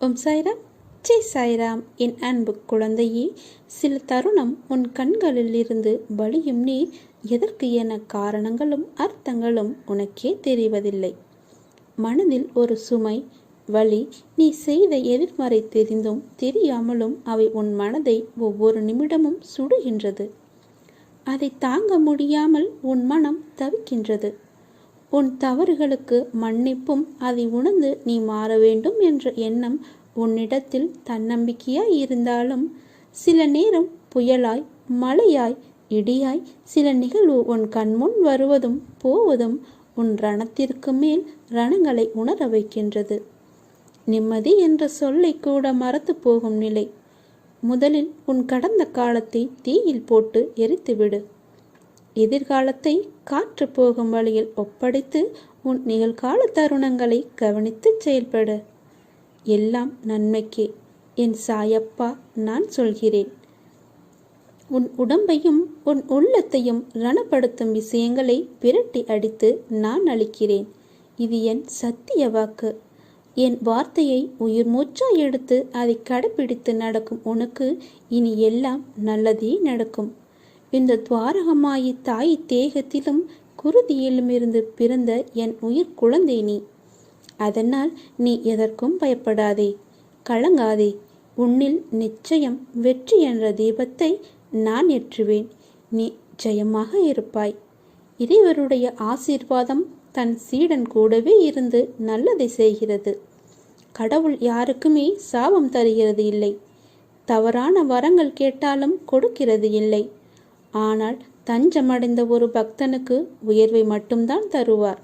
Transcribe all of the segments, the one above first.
ஓம் சாய்ராம். ஜெய் சாய்ராம். என் அன்பு குழந்தையே சில தருணம் உன் கண்களில் இருந்து வழியும் நீர். எதற்கு என காரணங்களும் அர்த்தங்களும் உனக்கே தெரிவதில்லை. மனதில் ஒரு சுமை வழி. நீ செய்த எதிர்மறை தெரிந்தும் தெரியாமலும் அவை உன் மனதை ஒவ்வொரு நிமிடமும் சுடுகின்றது. அதை தாங்க முடியாமல் உன் மனம் தவிக்கின்றது. உன் தவறுகளுக்கு மன்னிப்பும் அதை உணர்ந்து நீ மாற வேண்டும் என்ற எண்ணம் உன்னிடத்தில் தன்னம்பிக்கையாய் இருந்தாலும் சில நேரம் புயலாய் மழையாய் இடியாய் சில நிகழ்வு உன் கண்முன் வருவதும் போவதும் உன் ரணத்திற்கு மேல் ரணங்களை உணர வைக்கின்றது. நிம்மதி என்ற சொல்லை கூட மறத்து போகும் நிலை. முதலில் உன் கடந்த காலத்தை தீயில் போட்டு எரித்துவிடு. எதிர்காலத்தை காற்று போகும் வழியில் ஒப்படைத்து உன் நிகழ்கால தருணங்களை கவனித்து செயல்படு. எல்லாம் நன்மைக்கே என் சாயப்பா நான் சொல்கிறேன். உன் உடம்பையும் உன் உள்ளத்தையும் ரணப்படுத்தும் விஷயங்களை விரட்டி அடித்து நான் அளிக்கிறேன் இது என் சத்திய வாக்கு. என் வார்த்தையை உயிர் மூச்சா எடுத்து அதை கடைபிடித்து நடக்கும் உனக்கு இனி எல்லாம் நல்லதே நடக்கும். இந்த துவாரகமாயி தாய் தேகத்திலும் குருதியிலும் இருந்து பிறந்த என் உயிர் குழந்தை நீ. அதனால் நீ எதற்கும் பயப்படாதே. கலங்காதே. உன்னில் நிச்சயம் வெற்றி என்ற தீபத்தை நான் ஏற்றுவேன். நீ ஜெயமாக இருப்பாய். இறைவருடைய ஆசீர்வாதம் தன் சீடன் கூடவே இருந்து நல்லதை செய்கிறது. கடவுள் யாருக்குமே சாபம் தருகிறது இல்லை. தவறான வரங்கள் கேட்டாலும் கொடுக்கிறது இல்லை. ஆனால் தஞ்சமடைந்த ஒரு பக்தனுக்கு உயர்வை மட்டும்தான் தருவார்.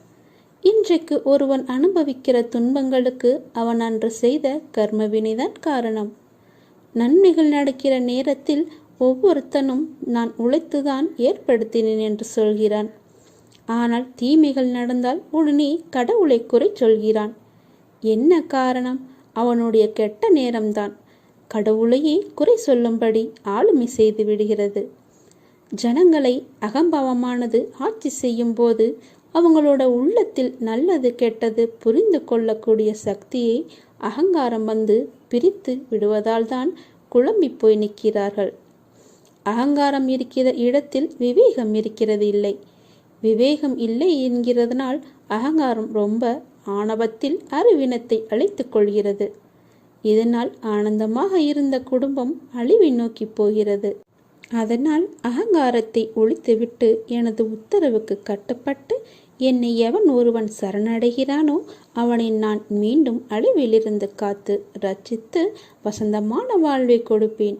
இன்றைக்கு ஒருவன் அனுபவிக்கிற துன்பங்களுக்கு அவன் அன்று செய்த கர்மவினைதான் காரணம். நன்மைகள் நடக்கிற நேரத்தில் ஒவ்வொருத்தனும் நான் உழைத்துதான் ஏற்படுத்தினேன் என்று சொல்கிறான். ஆனால் தீமைகள் நடந்தால் உடனே கடவுளை குறை சொல்கிறான். என்ன காரணம்? அவனுடைய கெட்ட நேரம்தான். கடவுளையே குறை சொல்லும்படி ஆளுமை செய்து விடுகிறது. ஜனங்களை அகம்பாவமானது ஆட்சி செய்யும் போது அவங்களோட உள்ளத்தில் நல்லது கெட்டது புரிந்து கொள்ளக்கூடிய சக்தியை அகங்காரம் வந்து பிரித்து விடுவதால் தான் குழம்பி போய் நிற்கிறார்கள். அகங்காரம் இருக்கிற இடத்தில் விவேகம் இருக்கிறது இல்லை. விவேகம் இல்லை என்கிறதுனால் அகங்காரம் ரொம்ப ஆணவத்தில் அறிவினத்தை அழைத்துக் கொள்கிறது. இதனால் ஆனந்தமாக இருந்த குடும்பம் அழிவை நோக்கி போகிறது. அதனால் அகங்காரத்தை ஒழித்துவிட்டு எனது உத்தரவுக்கு கட்டுப்பட்டு என்னை எவன் ஒருவன் சரணடைகிறானோ அவனை நான் மீண்டும் அழிவிலிருந்து காத்து ரட்சித்து வசந்தமான வாழ்வை கொடுப்பேன்.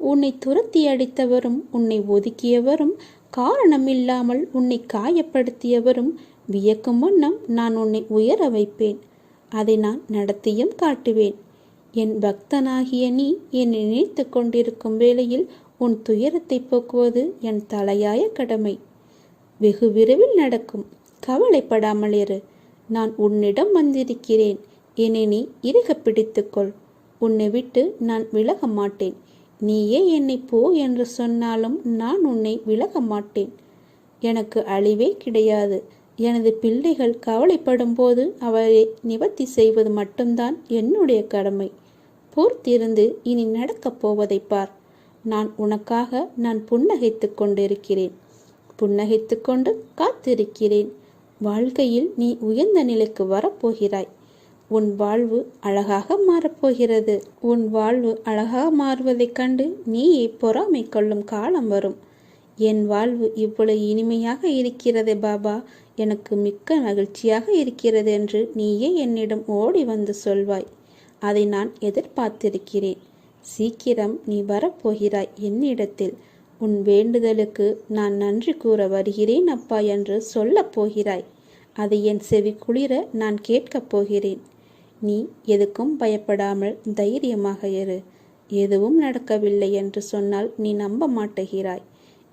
உன்னை துரத்தி அடித்தவரும் உன்னை ஒதுக்கியவரும் காரணமில்லாமல் உன்னை காயப்படுத்தியவரும் வியக்கும் வண்ணம் நான் உன்னை உயர வைப்பேன். அதை நான் நடத்தியும் காட்டுவேன். என் பக்தனாகிய நீ என்னை நினைத்து கொண்டிருக்கும் வேளையில் உன் துயரத்தை போக்குவது என் தலையாய கடமை. வெகு விரைவில் நடக்கும். கவலைப்படாமல் இரு. நான் உன்னிடம் வந்திருக்கிறேன். என்னை நீ இறுக பிடித்துக்கொள் உன்னை விட்டு நான் விலக மாட்டேன். நீயே என்னை போ என்று சொன்னாலும் நான் உன்னை விலக மாட்டேன். எனக்கு அழிவே கிடையாது. எனது பிள்ளைகள் கவலைப்படும் போது அவரை நிவர்த்தி செய்வது மட்டும்தான் என்னுடைய கடமை. பொறுத்திருந்து இனி நடக்கப் போவதை பார். நான் உனக்காக நான் புன்னகைத்து கொண்டிருக்கிறேன். புன்னகைத்து கொண்டு காத்திருக்கிறேன். வாழ்க்கையில் நீ உயர்ந்த நிலைக்கு வரப்போகிறாய். உன் வாழ்வு அழகாக மாறப்போகிறது. உன் வாழ்வு அழகாக மாறுவதைக் கண்டு நீயே பொறாமை கொள்ளும் காலம் வரும். என் வாழ்வு இவ்வளவு இனிமையாக இருக்கிறது பாபா. எனக்கு மிக்க மகிழ்ச்சியாக இருக்கிறது என்று நீயே என்னிடம் ஓடி வந்து சொல்வாய். அதை நான் எதிர்பார்த்திருக்கிறேன். சீக்கிரம் நீ வரப்போகிறாய் என்னிடத்தில். உன் வேண்டுதலுக்கு நான் நன்றி கூற வருகிறேன் அப்பா என்று சொல்லப் போகிறாய். அதை என் செவி குளிர நான் கேட்கப் போகிறேன். நீ எதுக்கும் பயப்படாமல் தைரியமாக இரு. எதுவும் நடக்கவில்லை என்று சொன்னால் நீ நம்ப மாட்டுகிறாய்.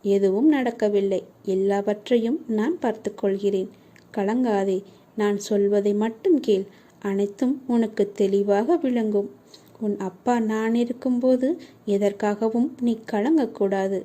எதுவும் நடக்கவில்லை. எல்லாவற்றையும் நான் பார்த்து கொள்கிறேன். கலங்காதே. நான் சொல்வதை மட்டும் கேள். அனைத்தும் உனக்கு தெளிவாக விளங்கும். உன் அப்பா நான் இருக்கும்போது எதற்காகவும் நீ கலங்கக்கூடாது.